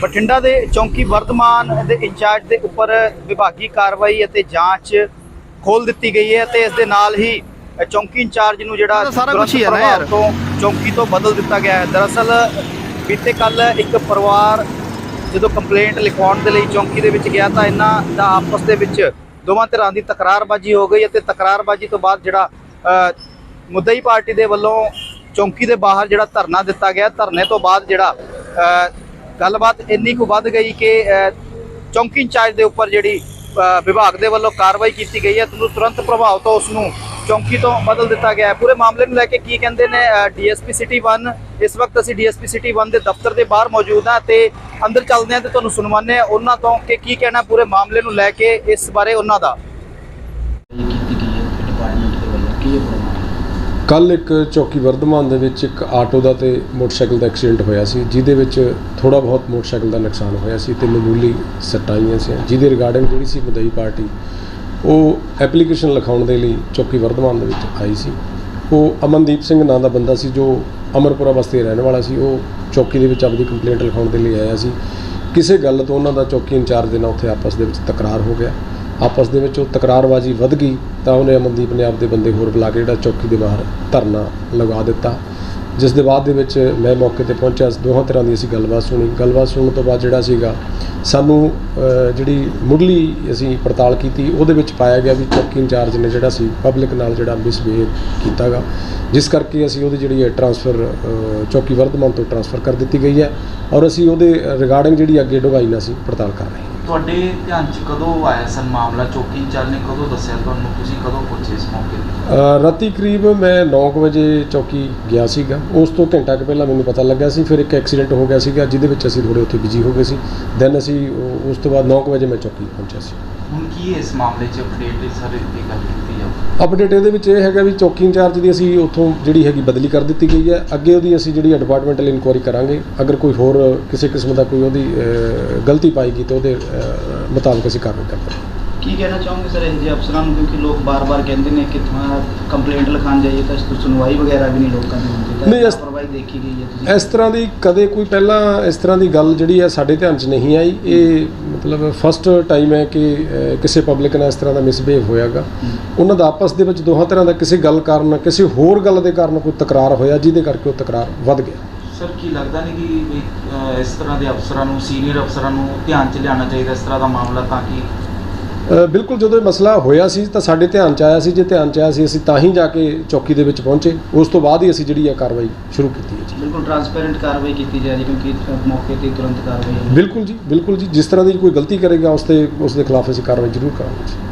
ਬਠਿੰਡਾ ਦੇ ਚੌਂਕੀ ਵਰਤਮਾਨ ਦੇ ਇੰਚਾਰਜ ਦੇ ਉੱਪਰ ਵਿਭਾਗੀ ਕਾਰਵਾਈ ਅਤੇ ਜਾਂਚ ਖੋਲ ਦਿੱਤੀ ਗਈ ਹੈ ਤੇ ਇਸ ਦੇ ਨਾਲ ਹੀ ਚੌਂਕੀ ਇੰਚਾਰਜ ਨੂੰ ਜਿਹੜਾ ਸਾਰਾ ਕੁਛ ਹੀ ਹੈ ਨਾ ਯਾਰ। ਤੋਂ ਚੌਂਕੀ ਤੋਂ ਬਦਲ ਦਿੱਤਾ ਗਿਆ ਹੈ ਦਰਅਸਲ ਬੀਤੇ ਕੱਲ ਇੱਕ ਪਰਿਵਾਰ ਜਦੋਂ ਕੰਪਲੇਂਟ ਲਿਖਵਾਉਣ ਦੇ ਲਈ ਚੌਂਕੀ ਦੇ ਵਿੱਚ ਗਿਆ ਤਾਂ ਇਹਨਾਂ ਦਾ ਆਪਸ ਦੇ ਵਿੱਚ ਦੋਵਾਂ ਧਿਰਾਂ ਦੀ ਤਕਰਾਰਬਾਜ਼ੀ ਹੋ ਗਈ ਅਤੇ ਤਕਰਾਰਬਾਜ਼ੀ ਤੋਂ ਬਾਅਦ ਜਿਹੜਾ ਮੁੱਦਈ ਪਾਰਟੀ ਦੇ ਵੱਲੋਂ ਚੌਂਕੀ ਦੇ ਬਾਹਰ ਜਿਹੜਾ ਧਰਨਾ ਦਿੱਤਾ ਗਿਆ ਧਰਨੇ ਤੋਂ ਬਾਅਦ ਜਿਹੜਾ ਗੱਲਬਾਤ ਇੰਨੀ ਕੁ ਵੱਧ ਗਈ ਕਿ ਚੌਂਕੀ ਇੰਚਾਰਜ ਦੇ ਉੱਪਰ ਜਿਹੜੀ ਵਿਭਾਗ ਦੇ ਵੱਲੋਂ ਕਾਰਵਾਈ ਕੀਤੀ ਗਈ ਹੈ ਤੁਰੰਤ ਪ੍ਰਭਾਵ ਤੋਂ ਉਸ ਨੂੰ ਚੌਂਕੀ ਤੋਂ ਬਦਲ ਦਿੱਤਾ ਗਿਆ ਹੈ। ਪੂਰੇ ਮਾਮਲੇ ਨੂੰ ਲੈ ਕੇ ਕੀ ਕਹਿੰਦੇ ਨੇ ਡੀਐਸਪੀ ਸਿਟੀ 1 ਇਸ ਵਕਤ ਅਸੀਂ ਡੀਐਸਪੀ ਸਿਟੀ 1 ਦੇ ਦਫ਼ਤਰ ਦੇ ਬਾਹਰ ਮੌਜੂਦ ਹਾਂ ਤੇ ਅੰਦਰ ਚੱਲਦੇ ਹਾਂ ਤੇ ਤੁਹਾਨੂੰ ਸੁਣਵਾਉਂਦੇ ਹਾਂ। ਉਹਨਾਂ ਤੋਂ ਕਿ ਕੀ ਕਹਿਣਾ ਪੂਰੇ ਮਾਮਲੇ ਨੂੰ ਲੈ ਕੇ ਇਸ ਬਾਰੇ ਉਹਨਾਂ ਦਾ? ਕੀਤੀ ਗਈ ਹੈ? ਡਿਪਾਰਟਮੈਂਟ ਦੇ ਵੱਲੋਂ ਕੀ ਇਹ ਕੱਲ ਇੱਕ ਚੌਕੀ ਵਰਧਮਾਨ ਦੇ ਵਿੱਚ ਇੱਕ ਆਟੋ ਦਾ ਤੇ ਮੋਟਰਸਾਈਕਲ ਦਾ ਐਕਸੀਡੈਂਟ ਹੋਇਆ ਸੀ, ਜਿਹਦੇ ਵਿੱਚ ਥੋੜਾ ਬਹੁਤ ਮੋਟਰਸਾਈਕਲ ਦਾ ਨੁਕਸਾਨ ਹੋਇਆ ਸੀ ਤੇ ਮਾਮੂਲੀ ਸੱਟਾਂ ਆਈਆਂ ਸੀ। ਜਿਹਦੇ ਰਿਗਾਰਡਿੰਗ ਜਿਹੜੀ ਸੀ ਮਦਈ ਪਾਰਟੀ, ਉਹ ਐਪਲੀਕੇਸ਼ਨ ਲਿਖਾਉਣ ਦੇ ਲਈ ਚੌਕੀ ਵਰਧਮਾਨ ਦੇ ਵਿੱਚ ਆਈ ਸੀ। ਉਹ ਅਮਨਦੀਪ ਸਿੰਘ ਨਾਂ ਦਾ ਬੰਦਾ ਸੀ ਜੋ ਅਮਰਪੁਰਾ ਬਸਤੀ ਰਹਿਣ ਵਾਲਾ ਸੀ। ਉਹ ਚੌਕੀ ਦੇ ਵਿੱਚ ਆਪਣੀ ਕੰਪਲੇਂਟ ਲਿਖਾਉਣ ਦੇ ਲਈ ਆਇਆ ਸੀ। ਕਿਸੇ ਗੱਲ ਤੋਂ ਉਹਨਾਂ ਦਾ ਚੌਕੀ ਇੰਚਾਰਜ ਦੇ ਨਾਲ ਉੱਥੇ ਆਪਸ ਦੇ ਵਿੱਚ ਤਕਰਾਰ ਹੋ ਗਿਆ। ਆਪਸ ਦੇ ਵਿੱਚ ਉਹ ਤਕਰਾਰਬਾਜ਼ੀ ਵੱਧ ਗਈ ਤਾਂ ਉਹਨੇ ਅਮਨਦੀਪ ਨੇ ਆਪਦੇ ਬੰਦੇ ਹੋਰ ਬੁਲਾ ਕੇ ਜਿਹੜਾ ਚੌਕੀ ਦੇ ਬਾਹਰ ਧਰਨਾ ਲਗਾ ਦਿੱਤਾ। ਜਿਸ ਦੇ ਬਾਅਦ ਦੇ ਵਿੱਚ ਮੈਂ ਮੌਕੇ ਤੇ ਪਹੁੰਚਿਆ। ਦੋਹਾਂ ਤਰ੍ਹਾਂ ਦੀ ਅਸੀਂ ਗੱਲਬਾਤ ਸੁਣੀ। ਗੱਲਬਾਤ ਸੁਣਨ ਤੋਂ ਬਾਅਦ ਜਿਹੜਾ ਸੀਗਾ, ਸਾਨੂੰ ਜਿਹੜੀ ਮੁੱਢਲੀ ਅਸੀਂ ਪੜਤਾਲ ਕੀਤੀ, ਉਹਦੇ ਵਿੱਚ ਪਾਇਆ ਗਿਆ ਵੀ ਚੌਕੀ ਇੰਚਾਰਜ ਨੇ ਜਿਹੜਾ ਸੀ, ਪਬਲਿਕ ਨਾਲ ਜਿਹੜਾ ਮਿਸਬਿਹੇਵ ਕੀਤਾਗਾ। ਜਿਸ ਕਰਕੇ ਅਸੀਂ ਉਹਦੀ ਜਿਹੜੀ ਹੈ ਟਰਾਂਸਫਰ ਚੌਕੀ ਵਰਧਮਾਨ ਤੋਂ ਟਰਾਂਸਫਰ ਕਰ ਦਿੱਤੀ ਗਈ ਹੈ। ਔਰ ਅਸੀਂ ਉਹਦੇ ਰਿਗਾਰਡਿੰਗ ਜਿਹੜੀ ਅੱਗੇ ਡੂੰਘਾਈ ਨਾਲ ਅਸੀਂ ਪੜਤਾਲ ਕਰ ਰਹੇ ਹਾਂ। ਤੁਹਾਡੇ ਧਿਆਨ 'ਚ ਕਦੋਂ ਆਇਆ ਸਨ ਮਾਮਲਾ? ਚੌਕੀ ਇੰਚਾਰਜ ਨੇ, ਕਦੋਂ ਦੱਸਿਆ ਤੁਹਾਨੂੰ ਤੁਸੀਂ? ਕਦੋਂ ਪਹੁੰਚੇ ਇਸ ਮੌਕੇ? ਤੇ ਰਾਤੀ ਕਰੀਬ ਮੈਂ 9 ਵਜੇ ਚੌਕੀ ਗਿਆ ਸੀਗਾ। ਉਸ ਤੋਂ ਘੰਟਾ ਕੁ ਪਹਿਲਾਂ ਮੈਨੂੰ ਪਤਾ ਲੱਗਾ ਸੀ। ਫਿਰ ਇੱਕ ਐਕਸੀਡੈਂਟ ਹੋ ਗਿਆ ਸੀਗਾ, ਜਿਹਦੇ ਵਿੱਚ ਅਸੀਂ ਥੋੜੇ ਉੱਥੇ ਬਿਜ਼ੀ ਹੋ ਗਏ ਸੀ। ਦੈਨ ਅਸੀਂ ਉਹ- ਉਸ ਤੋਂ ਬਾਅਦ 9 ਵਜੇ ਮੈਂ ਚੌਕੀ ਪਹੁੰਚਿਆ ਸੀ। ਹੁਣ ਕੀ ਹੈ ਇਸ ਮਾਮਲੇ 'ਚ ਅਪਡੇਟ ਸਰ ਇਹ ਗੱਲ ਕੀਤੀ ਜਾਵੇ ਅਪਡੇਟ ਇਹਦੇ ਵਿੱਚ ਇਹ ਹੈਗਾ ਵੀ ਚੌਕੀ ਇੰਚਾਰਜ ਦੀ ਅਸੀਂ ਉੱਥੋਂ ਜਿਹੜੀ ਹੈਗੀ ਬਦਲੀ ਕਰ ਦਿੱਤੀ ਗਈ ਹੈ। ਅੱਗੇ ਉਹਦੀ ਅਸੀਂ ਜਿਹੜੀ ਡਿਪਾਰਟਮੈਂਟਲ ਇਨਕੁਆਇਰੀ ਕਰਾਂਗੇ। ਅਗਰ ਕੋਈ ਹੋਰ ਕਿਸੇ ਕਿਸਮ ਦਾ ਕੋਈ ਉਹਦੀ ਗਲਤੀ ਪਾਏਗੀ ਤਾਂ ਉਹਦੇ ਮੁਤਾਬਕ ਅਸੀਂ ਕਾਰਵਾਈ ਕਰਾਂਗੇ ਕੀ ਕਹਿਣਾ ਚਾਹੋਗੇ ਸਰ ਇੰਜੇ ਅਫਸਰਾਂ ਨੂੰ? ਕਿਉਂਕਿ ਲੋਕ ਬਾਰ-ਬਾਰ ਕਹਿੰਦੇ ਨੇ ਕਿ ਤੁਹਾਨੂੰ ਕੰਪਲੇਂਟ ਲਿਖਾਉਣ ਜਾਈਏ ਤਾਂ ਸੁਣਵਾਈ ਵਗੈਰਾ ਵੀ ਨਹੀਂ ਲੋਕਾਂ ਦੀ ਹੁੰਦੀ। ਤਾਂ ਨਹੀਂ, ਇਸ- ਲਾਪਰਵਾਹੀ ਦੇਖੀ ਗਈ ਹੈ ਤੁਸੀਂ। ਇਸ ਤਰ੍ਹਾਂ ਦੀ ਕਦੇ ਕੋਈ ਪਹਿਲਾਂ ਇਸ ਤਰ੍ਹਾਂ ਦੀ ਗੱਲ ਜਿਹੜੀ ਹੈ ਸਾਡੇ ਧਿਆਨ 'ਚ ਨਹੀਂ ਆਈ। ਇਹ ਮਤਲਬ ਫਸਟ ਟਾਈਮ ਹੈ ਕਿ ਕਿਸੇ ਪਬਲਿਕ ਨਾਲ ਇਸ ਤਰ੍ਹਾਂ ਦਾ ਮਿਸਬਿਹੇਵ ਹੋਇਆਗਾ। ਉਹਨਾਂ ਦਾ ਆਪਸ ਦੇ ਵਿੱਚ ਦੋਹਾਂ ਤਰ੍ਹਾਂ ਦਾ ਕਿਸੇ ਗੱਲ ਕਾਰਨ, ਕਿਸੇ ਹੋਰ ਗੱਲ ਦੇ ਕਾਰਨ ਕੋਈ ਤਕਰਾਰ ਹੋਇਆ, ਜਿਹਦੇ ਕਰਕੇ ਉਹ ਤਕਰਾਰ ਵੱਧ ਗਿਆ। ਸਰ ਕੀ ਲੱਗਦਾ ਨਹੀਂ ਕਿ ਇਸ ਤਰ੍ਹਾਂ ਦੇ ਅਫਸਰਾਂ ਨੂੰ ਸੀਨੀਅਰ ਅਫਸਰਾਂ ਨੂੰ ਧਿਆਨ 'ਚ ਲਿਆਉਣਾ ਚਾਹੀਦਾ ਇਸ ਤਰ੍ਹਾਂ ਦਾ ਮਾਮਲਾ ਤਾਂ ਕਿ ਬਿਲਕੁਲ ਜਦੋਂ ਇਹ ਮਸਲਾ ਹੋਇਆ ਸੀ ਤਾਂ ਸਾਡੇ ਧਿਆਨ 'ਚ ਆਇਆ ਸੀ ਜੇ ਧਿਆਨ 'ਚ ਆਇਆ ਸੀ ਅਸੀਂ ਤਾਂ ਹੀ ਜਾ ਕੇ ਚੌਕੀ ਦੇ ਵਿੱਚ ਪਹੁੰਚੇ। ਉਸ ਤੋਂ ਬਾਅਦ ਹੀ ਅਸੀਂ ਜਿਹੜੀ ਹੈ ਕਾਰਵਾਈ ਸ਼ੁਰੂ ਕੀਤੀ ਹੈ ਜੀ। ਬਿਲਕੁਲ ਟਰਾਂਸਪੇਰੈਂਟ ਕਾਰਵਾਈ ਕੀਤੀ ਜਾ ਰਹੀ ਕਿਉਂਕਿ ਮੌਕੇ ਤੇ ਤੁਰੰਤ ਕਾਰਵਾਈ। ਬਿਲਕੁਲ ਜੀ ਬਿਲਕੁਲ ਜੀ। ਜਿਸ ਤਰ੍ਹਾਂ ਦੀ ਕੋਈ ਗਲਤੀ ਕਰੇਗਾ ਉਸ ਤੇ ਉਸ ਦੇ ਖਿਲਾਫ ਅਸੀਂ ਕਾਰਵਾਈ ਜ਼ਰੂਰ ਕਰਾਂਗੇ ਜੀ।